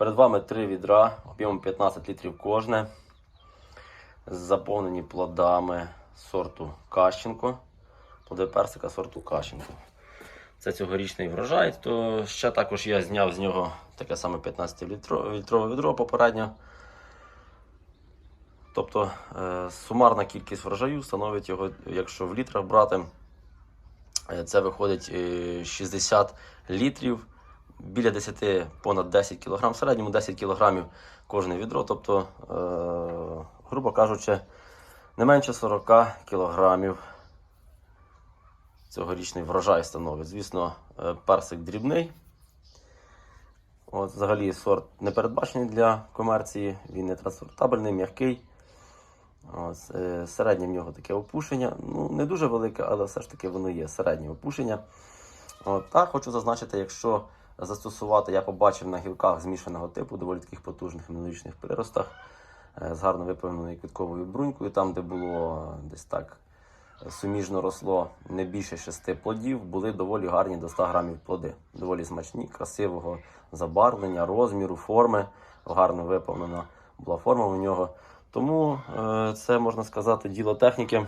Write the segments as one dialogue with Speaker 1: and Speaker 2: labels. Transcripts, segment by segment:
Speaker 1: Перед вами три відра об'ємом 15 літрів кожне. Заповнені плодами сорту Кащенко. Плоди персика сорту Кащенко. Це цьогорічний врожай, то ще також я зняв з нього таке саме 15-літрове відро попередньо. Тобто е, сумарна кількість врожаю становить його, якщо в літрах брати, е, це виходить е, 60 літрів, біля 10, понад 10 кг, в середньому 10 кг кожне відро. Тобто, е, грубо кажучи, не менше 40 кг цьогорічний врожай становить. Звісно, е, персик дрібний. От, взагалі сорт не передбачений для комерції, він не транспортабельний, м'який. Е, середнє в нього таке опушення. Ну, не дуже велике, але все ж таки воно є середнє опушення. От, так, хочу зазначити, якщо застосувати, я побачив на гілках змішаного типу, доволі таких потужних аналогічних приростах, е, з гарно виповненою квітковою брунькою, там, де було десь так суміжно росло не більше шести плодів, були доволі гарні до 100 грамів плоди. Доволі смачні, красивого забарвлення, розміру, форми. Гарно виповнена була форма у нього. Тому е, це можна сказати діло техніки.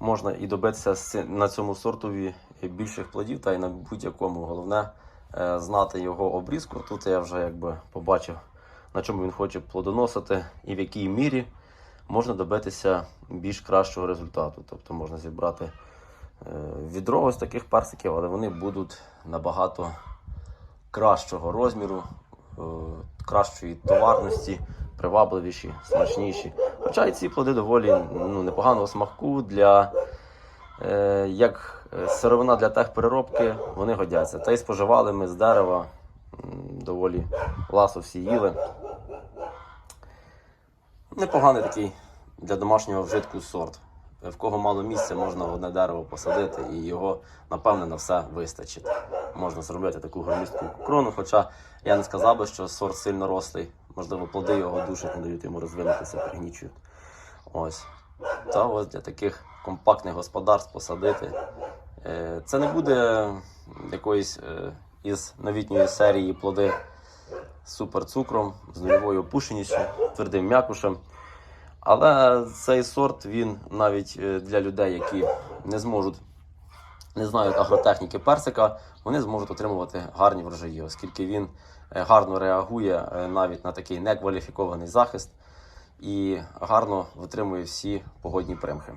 Speaker 1: Можна і добитися на цьому сортові більших плодів, та й на будь-якому. Головне е, знати його обрізку. Тут я вже якби побачив, на чому він хоче плодоносити і в якій мірі можна добитися більш кращого результату. Тобто можна зібрати е, відро ось таких персиків, але вони будуть набагато кращого розміру, е, кращої товарності, привабливіші, смачніші. Хоча і ці плоди доволі ну, непоганого смаку для як е, сировина для техпереробки, вони годяться. Та й споживали ми з дерева доволі ласо всі їли. Непоганий такий для домашнього вжитку сорт. В кого мало місця, можна одне дерево посадити і його, напевне, на все вистачить. Можна зробити таку громістку крону, хоча я не сказав би, що сорт сильно рослий. Можливо, плоди його душать, не дають йому розвинутися, пригнічують. Ось. Та ось для таких компактних господарств посадити. Е, Це не буде якоїсь е, із новітньої серії плоди з суперцукром, з нульовою опушеністю, твердим м'якушем. Але цей сорт він навіть е, для людей, які не зможуть, не знають агротехніки персика, вони зможуть отримувати гарні врожаї, оскільки він гарно реагує навіть на такий некваліфікований захист і гарно витримує всі погодні примхи.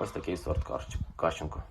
Speaker 1: Ось такий сорт Кащенко.